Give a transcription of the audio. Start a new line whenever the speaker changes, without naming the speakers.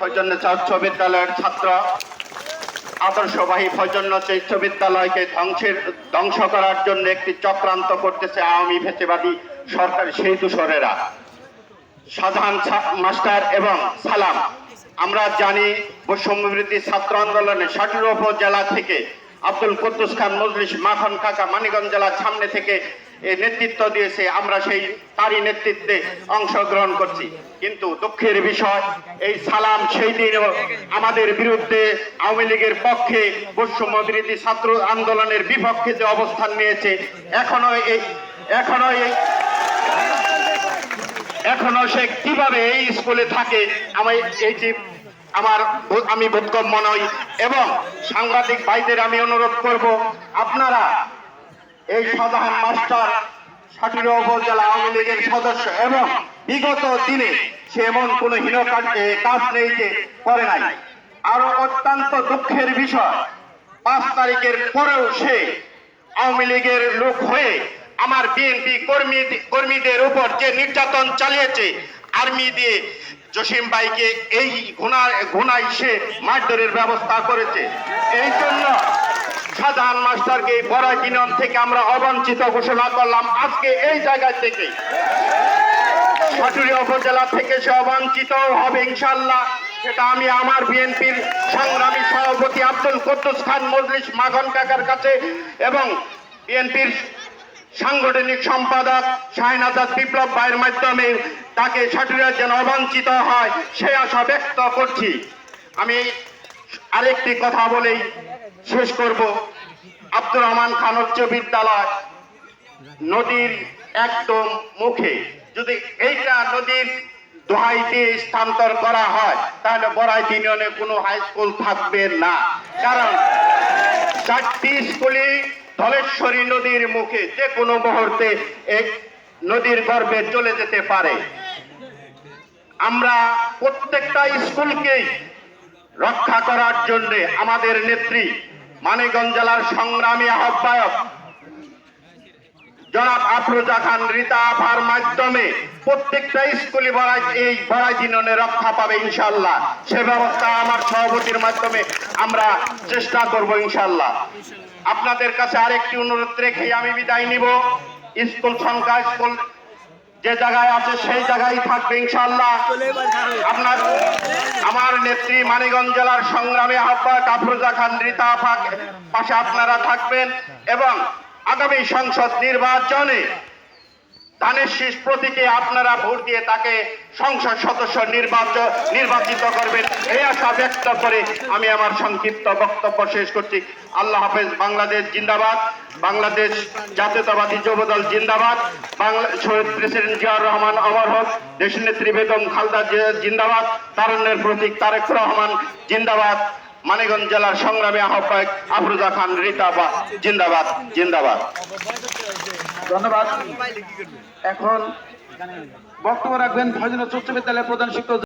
ফৈজন্যচা উচ্চ বিদ্যালয়ের ছাত্র, আদর্শবাহী ফৈজন্যচা উচ্চ বিদ্যালয়কে ধ্বংসের, ধ্বংস করার জন্য একটি চক্রান্ত করতেছে আওয়ামী ফেসিবাদী সরকার সেই দূষরেরা। সাধারণ মাস্টার এবং সালাম, আমরা জানি বৈষম্যবৃদ্ধি ছাত্র আন্দোলনে ষাটের উপজেলা থেকে আব্দুল কুদ্দুস খান, মজলিস মাখন কাকা মানিগঞ্জ জেলার সামনে থেকে নেতৃত্ব দিয়েছে, আমরা সেই তারই নেতৃত্বে অংশগ্রহণ করছি। কিন্তু দুঃখের বিষয়, এই সালাম সেই দিনও আমাদের বিরুদ্ধে আওয়ামী লীগের পক্ষে বৈষম্যবৃদ্ধি ছাত্র আন্দোলনের বিপক্ষে যে অবস্থান নিয়েছে, এখনও এই এখনও এই এখনও সে কীভাবে এই স্কুলে থাকে, আমি এই যে আমার আমি বোধগম্য নই। এবং সাংবাদিক ভাইদের আমি অনুরোধ করব, আপনারা এই সাধারণ মাস্টার সাটিরা উপজেলা আওয়ামী লীগের সদস্য এবং বিগত দিনে সে এমন কোন হীন কাজ- নেই যে করে নাই। আরও অত্যন্ত দুঃখের বিষয়, পাঁচ তারিখের পরেও সে আওয়ামী লীগের লোক হয়ে আমার বিএনপি কর্মী, কর্মীদের উপর যে নির্যাতন চালিয়েছে, আর্মি দিয়ে জসিম ভাইকে এই ঘোনা ঘোনায় সে মারধরের ব্যবস্থা করেছে। এই জন্য সাধারণ মাস্টারকে বড় ইউনিয়ন থেকে আমরা অবাঞ্ছিত ঘোষণা করলাম আজকে এই জায়গা থেকে। সাটুরিয়া উপজেলা থেকে সে অবাঞ্ছিত হবে ইনশাল্লাহ সেটা আমি আমার বিএনপির সংগ্রামী সভাপতি আব্দুল কুদ্দুস খান মজলিস মাখন কাকার কাছে এবং বিএনপির সাংগঠনিক সম্পাদক শাহিন আজাদ বিপ্লব ভাইয়ের মাধ্যমে তাকে সাটুরিয়া যেন অবাঞ্ছিত হয়, সে আশা ব্যক্ত করছি। আমি আরেকটি কথা বলেই শেষ করব। আব্দুর রহমান খান উচ্চ বিদ্যালয়, নদীর একদম মুখে। যদি এইটা নদীর দোহাই দিয়ে স্থানান্তর করা হয়, তাহলে বড়াই ইউনিয়নে কোনো হাই স্কুল থাকবে না। কারণ চারটি স্কুলই ধলেশ্বরী নদীর মুখে, যে কোনো মুহূর্তে এক নদীর গর্ভে চলে যেতে পারে। আমরা প্রত্যেকটা স্কুলকেই রক্ষা করার জন্য আমাদের নেত্রী মানিকগঞ্জ জেলার সংগ্রামী আহ্বায়ক জনাব আফরোজা খান রীতা আফার মাধ্যমে প্রত্যেকটা স্কুলে এই বড়াই রক্ষা পাবে ইনশাল্লাহ সে ব্যবস্থা আমার সভাপতির মাধ্যমে আমরা চেষ্টা করব ইনশাল্লাহ আপনাদের কাছে আরেকটি অনুরোধ রেখে আমি বিদায় নিব। স্কুল সংখ্যা, স্কুল যে জায়গায় আছে সেই জায়গায় থাকবে ইনশাল্লাহ আপনার আমার নেত্রী মানিগঞ্জ জেলার সংগ্রামে আহ্বায়ক কাফরুজা খান রীতা পাশে আপনারা থাকবেন এবং আগামী সংসদ নির্বাচনে ধানের শীষ প্রতীকে আপনারা ভোট দিয়ে তাকে সংসদ সদস্য নির্বাচন নির্বাচিত করবেন। এই আশা ব্যক্ত করে আমি আমার সংক্ষিপ্ত বক্তব্য শেষ করছি। আল্লাহ হাফেজ, বাংলাদেশ জিন্দাবাদ। বাংলাদেশ জাতীয়তাবাদী যুবদল জিন্দাবাদ। বাংলা শহীদ প্রেসিডেন্ট জিয়াউর রহমান অমর হোক। দেশনেত্রী বেগম খালদা জিন্দাবাদ। তারুণ্যের প্রতীক তারেক রহমান জিন্দাবাদ। মানিগঞ্জ জেলার সংগ্রামী আহ্বায়ক আফরুজা খান রীতাবা জিন্দাবাদ জিন্দাবাদ।
ধন্যবাদ। এখন বক্তব্য রাখবেন ভজন উচ্চ বিদ্যালয়ের প্রধান শিক্ষক